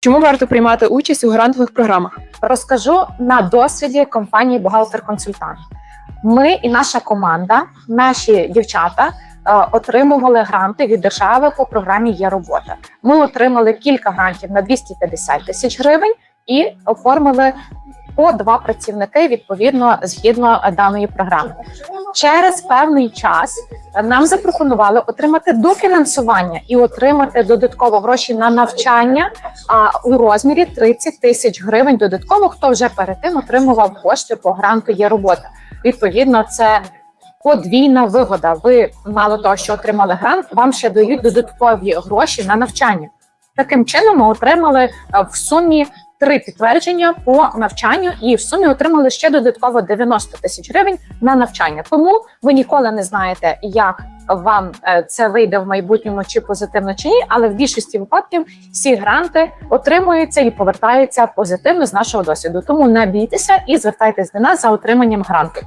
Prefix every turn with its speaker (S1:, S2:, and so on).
S1: Чому варто приймати участь у грантових програмах?
S2: Розкажу на досвіді компанії Бухгалтер-консультант. Ми і наша команда, наші дівчата. е, Отримували гранти від держави по програмі Є робота. Ми отримали кілька грантів на 250 тисяч гривень і оформили по два працівники відповідно згідно даної програми. Через певний час нам запропонували отримати дофінансування і отримати додатково гроші на навчання а у розмірі 30 тисяч гривень додатково, хто вже перед тим отримував кошти по гранту є робота. Відповідно, це подвійна вигода. Ви мало того, що отримали грант, вам ще дають додаткові гроші на навчання. Таким чином, ми отримали в сумі три підтвердження по навчанню, і в сумі отримали ще додатково 90 тисяч гривень на навчання. Тому ви ніколи не знаєте, як вам е, це вийде в майбутньому, чи позитивно, чи ні. Але в більшості випадків всі гранти отримуються і повертаються позитивно з нашого досвіду. Тому не бійтеся і звертайтесь до нас за отриманням гранту.